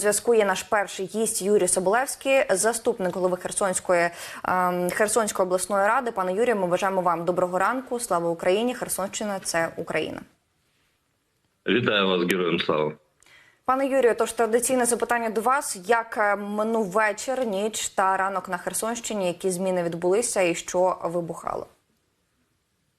Зв'язку є наш перший гість Юрій Соболевський, заступник голови Херсонської ем, Херсонської обласної ради. Пане Юрію, ми бажаємо вам доброго ранку. Слава Україні! Херсонщина це Україна. Вітаю вас, героям слава. Пане Юрію, тож традиційне запитання до вас: як е, минув вечір, ніч та ранок на Херсонщині? Які зміни відбулися і що вибухало?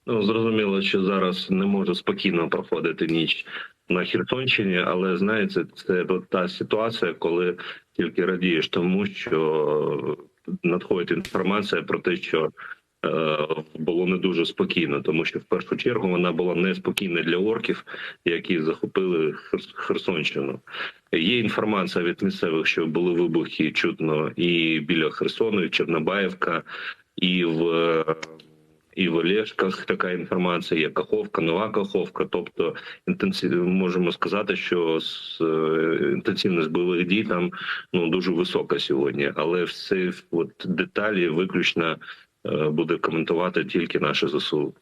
Ну зрозуміло, що зараз не може спокійно проходити ніч на Херсонщині, але знаєте, це та ситуація, коли тільки радієш тому, що надходить інформація про те, що е, було не дуже спокійно, тому що в першу чергу вона була неспокійна для орків, які захопили Херс- Херсонщину. Є інформація від місцевих, що були вибухи чутно і біля Херсону, і Чорнобаївка, і в. І в Олешках така інформація, є Каховка, Нова Каховка. Тобто інтенсив можемо сказати, що з, інтенсивність бойових дій там ну дуже висока сьогодні, але все от деталі виключно е, буде коментувати тільки наше ЗСУ.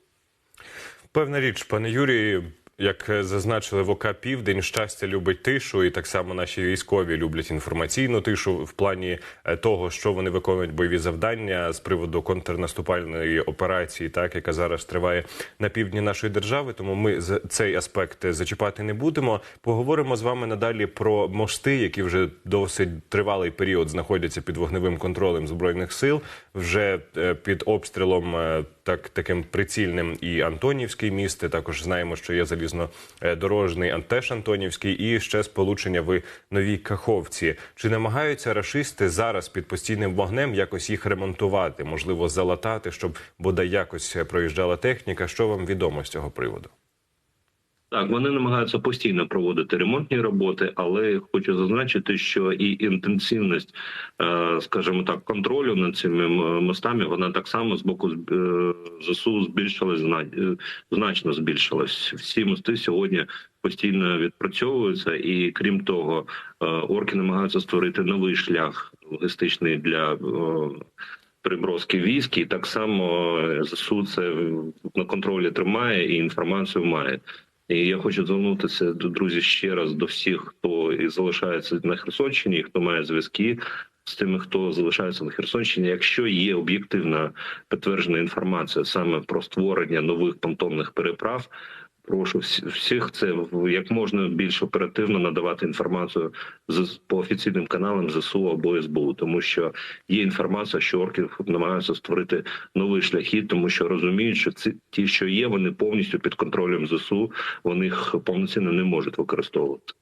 Певна річ, пане Юрій, як зазначили в ОК Південь, щастя любить тишу, і так само наші військові люблять інформаційну тишу в плані е, того, що вони виконують бойові завдання з приводу контрнаступальної операції, так яка зараз триває на півдні нашої держави. Тому ми цей аспект зачіпати не будемо. Поговоримо з вами надалі про мости, які вже досить тривалий період знаходяться під вогневим контролем збройних сил, вже е, під обстрілом. Е, Так, таким прицільним і Антонівський міст. і Також знаємо, що є залізнодорожний Антеш Антонівський і ще сполучення в Новій Каховці. Чи намагаються рашисти зараз під постійним вогнем якось їх ремонтувати, можливо, залатати, щоб бодай якось проїжджала техніка? Що вам відомо з цього приводу? Так, вони намагаються постійно проводити ремонтні роботи, але хочу зазначити, що і інтенсивність, е, скажімо так, контролю над цими мостами, вона так само з боку е, ЗСУ збільшилась е, значно збільшилась. Всі мости сьогодні постійно відпрацьовуються, і крім того, орки намагаються створити новий шлях логістичний для. Приброски військ, і так само ЗСУ це на контролі тримає і інформацію має. І я хочу звернутися до друзі ще раз до всіх, хто і залишається на Херсонщині, і хто має зв'язки з тими, хто залишається на Херсонщині. Якщо є об'єктивна підтверджена інформація саме про створення нових понтонних переправ. Прошу всі- всіх це як можна більш оперативно надавати інформацію з по офіційним каналам ЗСУ або СБУ, тому що є інформація, що орки намагаються створити нові шляхи, тому що розуміють, що ці ті, що є, вони повністю під контролем ЗСУ, вони їх повноцінно не можуть використовувати.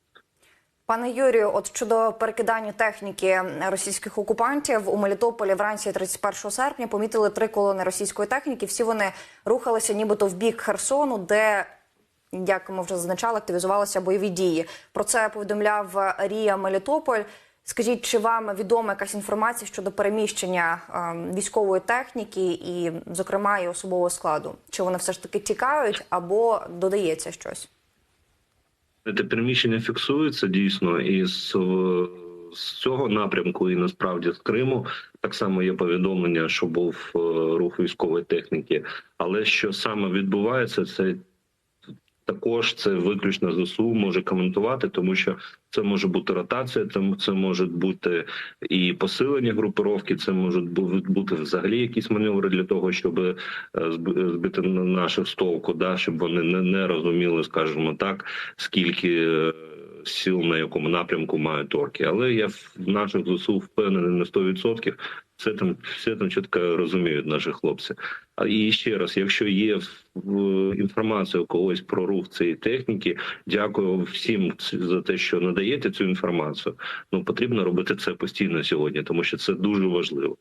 Пане Юрію, от щодо перекидання техніки російських окупантів у Мелітополі вранці 31 серпня помітили три колони російської техніки. Всі вони рухалися нібито в бік Херсону, де як ми вже зазначали, активізувалися бойові дії. Про це повідомляв Рія Мелітополь. Скажіть, чи вам відома якась інформація щодо переміщення ем, військової техніки і, зокрема, і особового складу? Чи вони все ж таки тікають або додається щось? Це переміщення фіксується дійсно, і з, з цього напрямку, і насправді з Криму так само є повідомлення, що був е, рух військової техніки. Але що саме відбувається, це також це виключно ЗСУ може коментувати, тому що це може бути ротація, це, може бути і посилення групировки, це можуть бути взагалі якісь маневри для того, щоб е, збити на наших з толку, да, щоб вони не, не розуміли, скажімо так, скільки. Сіл на якому напрямку мають орки, але я в наших ЗСУ впевнений на 100%. Все там все там чітко розуміють наші хлопці. А і ще раз, якщо є інформація у когось про рух цієї техніки, дякую всім за те, що надаєте цю інформацію. Ну потрібно робити це постійно сьогодні, тому що це дуже важливо.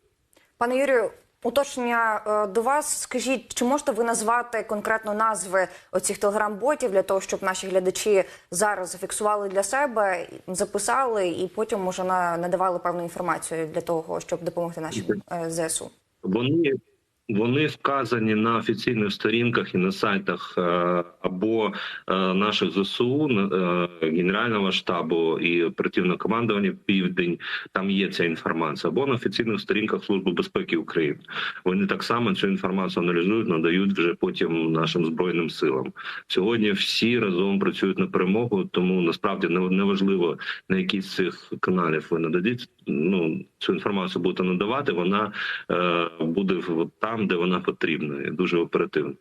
Пане Юрію, уточнення е, до вас. Скажіть, чи можете ви назвати конкретно назви оцих телеграм-ботів для того, щоб наші глядачі зараз зафіксували для себе, записали і потім може надавали певну інформацію для того, щоб допомогти нашим е, ЗСУ? Вони Вони вказані на офіційних сторінках і на сайтах е, або е, наших ЗСУ, е, Генерального штабу і оперативного командування Південь. Там є ця інформація, або на офіційних сторінках Служби безпеки України. Вони так само цю інформацію аналізують, надають вже потім нашим збройним силам. Сьогодні всі разом працюють на перемогу, тому насправді не не важливо на який з цих каналів ви нададіть. Ну цю інформацію будете надавати. Вона буде в- там, де вона потрібна, і дуже оперативно.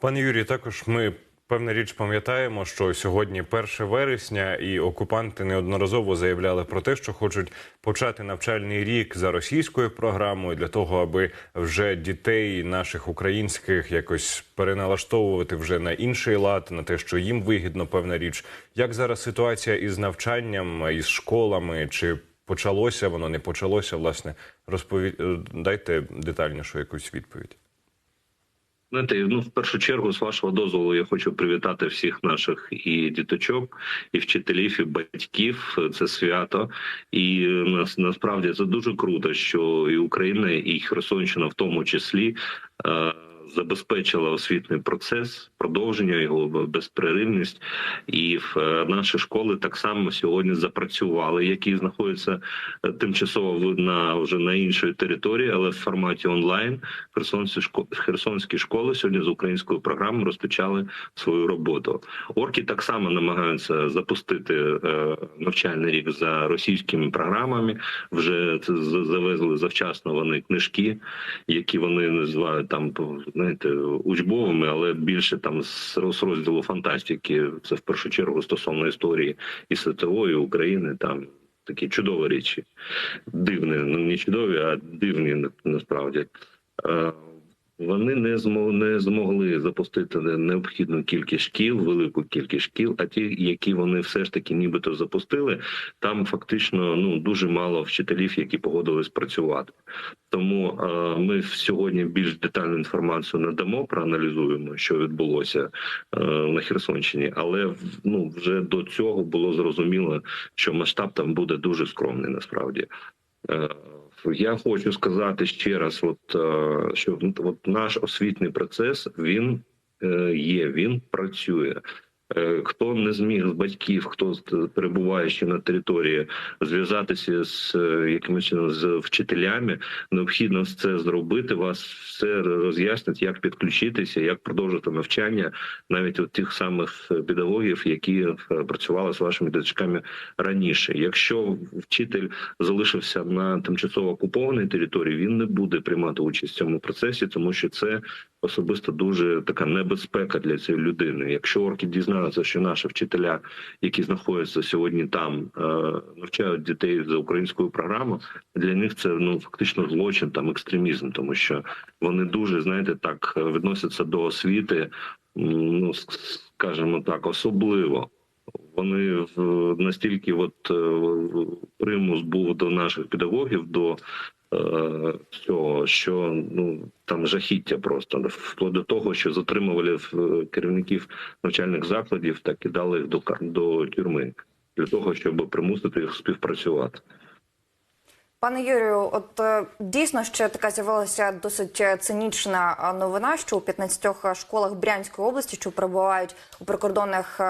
Пане Юрій, також ми певна річ пам'ятаємо, що сьогодні 1 вересня, і окупанти неодноразово заявляли про те, що хочуть почати навчальний рік за російською програмою для того, аби вже дітей наших українських якось переналаштовувати вже на інший лад, на те, що їм вигідно, певна річ. Як зараз ситуація із навчанням, із школами? Чи почалося воно, не почалося? Власне, розпові... е, дайте детальнішу якусь відповідь. Знаєте, ну в першу чергу, з вашого дозволу, я хочу привітати всіх наших і діточок, і вчителів, і батьків. Це свято, і нас насправді це дуже круто, що і Україна, і Херсонщина, в тому числі. е, Забезпечила освітний процес, продовження його безперервність, і в е, наші школи так само сьогодні запрацювали, які знаходяться е, тимчасово на вже на іншій території, але в форматі онлайн. Херсонські школи, херсонські школи сьогодні з українською програмою розпочали свою роботу. Орки так само намагаються запустити е, навчальний рік за російськими програмами. Вже завезли завчасно вони книжки, які вони називають там знаєте, учбовими, але більше там з роз- розділу фантастики. Це в першу чергу стосовно історії і світової України. Там такі чудові речі, дивні, ну не чудові, а дивні насправді. Вони не змо не змогли запустити необхідну кількість шкіл, велику кількість шкіл. А ті, які вони все ж таки нібито запустили, там фактично ну дуже мало вчителів, які погодились працювати. Тому е, ми сьогодні більш детальну інформацію надамо, проаналізуємо, що відбулося е, на Херсонщині, але ну вже до цього було зрозуміло, що масштаб там буде дуже скромний. Насправді Е, я хочу сказати ще раз, от е, що от наш освітній процес він е, є, він працює. Е, Хто не зміг з батьків, хто перебуває ще на території, зв'язатися з е, якимось з вчителями, необхідно це зробити. Вас все роз'яснять, як підключитися, як продовжити навчання, навіть от тих самих педагогів, які е, працювали з вашими діточками раніше. Якщо вчитель залишився на тимчасово окупованій території, він не буде приймати участь в цьому процесі, тому що це особисто дуже така небезпека для цієї людини. Якщо орки дізнаються, що наші вчителя, які знаходяться сьогодні там, е, навчають дітей за українською програмою, для них це ну фактично злочин, там екстремізм, тому що вони дуже знаєте так е, відносяться до освіти, ну скажімо так, особливо. Вони настільки, от е, примус був до наших педагогів, до всього, що ну там жахіття просто вплоть до того, що затримували в- керівників навчальних закладів та кидали їх до до тюрми для того, щоб примусити їх співпрацювати. Пане Юрію, от е, дійсно ще така з'явилася досить е, цинічна е, новина, що у 15 школах Брянської області, що перебувають у прикордонних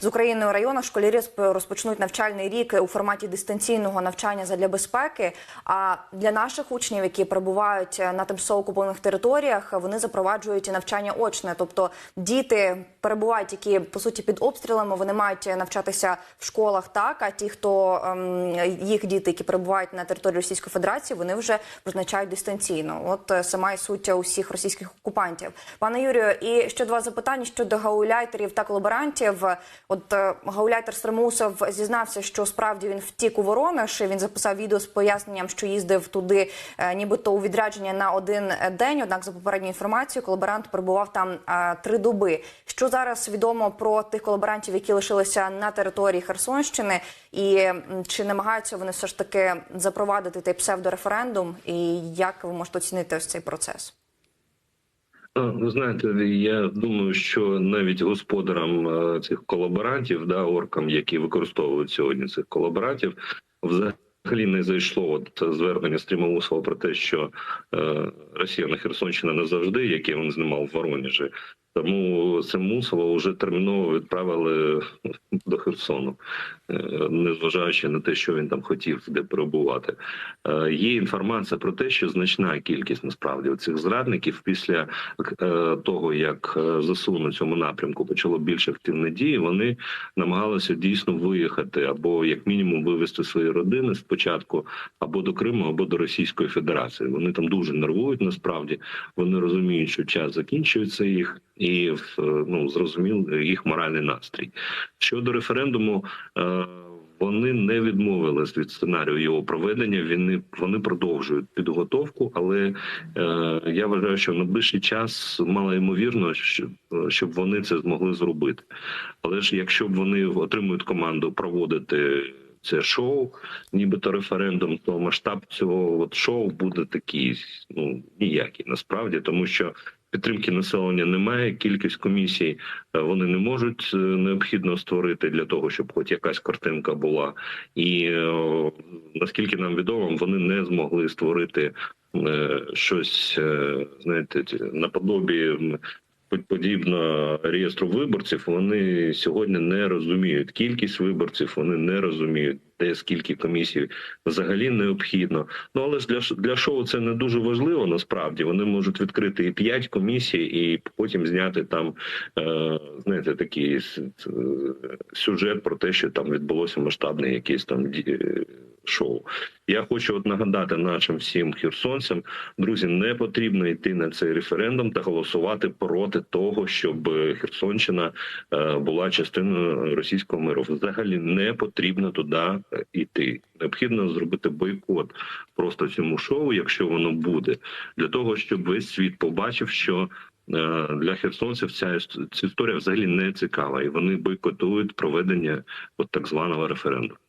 з Україною районах, школярі розп- розпочнуть навчальний рік у форматі дистанційного навчання задля безпеки. А для наших учнів, які перебувають на тимчасово окупованих територіях, вони запроваджують навчання очне, тобто діти перебувають, які по суті під обстрілами, вони мають навчатися в школах, так а ті, хто ем, їх діти, які перебувають на території Російської Федерації, вони вже призначають дистанційно. От е, сама і суть усіх російських окупантів. Пане Юрію, і ще два запитання щодо гауляйтерів та колаборантів. От е, гауляйтер Стремусов зізнався, що справді він втік у Воронеж. Він записав відео з поясненням, що їздив туди, е, нібито у відрядження на один день. Однак, за попередньою інформацією, колаборант перебував там три доби. Що зараз відомо про тих колаборантів, які лишилися на території Херсонщини, і чи намагаються вони все ж таки запровадити той псевдореферендум? І як ви можете оцінити ось цей процес? Ну, Ви знаєте, я думаю, що навіть господарам е, цих колаборантів, да, оркам, які використовують сьогодні цих колаборантів, взагалі не зайшло от звернення Стрімоусова про те, що е, Росія на Херсонщина не завжди, яке він знімав в Воронежі. Тому Семусова вже терміново відправили до Херсону, е, незважаючи на те, що він там хотів де перебувати. Е, Є інформація про те, що значна кількість насправді цих зрадників після е, того, як ЗСУ на цьому напрямку почало більш активні дії, вони намагалися дійсно виїхати або як мінімум вивести свої родини спочатку або до Криму, або до Російської Федерації. Вони там дуже нервують. Насправді вони розуміють, що час закінчується їх, і е, ну зрозумів їх моральний настрій. Щодо референдуму. е, Вони не відмовились від сценарію його проведення. Вони вони продовжують підготовку, але е, я вважаю, що в найближчий час мало ймовірно, щоб, щоб вони це змогли зробити. Але ж якщо б вони отримують команду проводити це шоу, нібито референдум, то масштаб цього от шоу буде такий ну ніякий насправді, тому що. Підтримки населення немає. Кількість комісій е, вони не можуть е, необхідно створити для того, щоб хоч якась картинка була. І е, наскільки нам відомо, вони не змогли створити щось, знаєте, наподобі подібно реєстру виборців. Вони сьогодні не розуміють кількість виборців. Вони не розуміють де скільки комісій взагалі необхідно. Ну але ж для для шоу це не дуже важливо. Насправді вони можуть відкрити і п'ять комісій, і потім зняти там е, знаєте такий сюжет про те, що там відбулося масштабне якесь там шоу. Я хочу от нагадати нашим всім херсонцям, друзі, не потрібно йти на цей референдум та голосувати проти того, щоб Херсонщина е, була частиною російського миру. Взагалі не потрібно туди е, йти. Необхідно зробити бойкот просто цьому шоу, якщо воно буде, для того, щоб весь світ побачив, що. е, Для херсонців ця історія взагалі не цікава, і вони бойкотують проведення от так званого референдуму.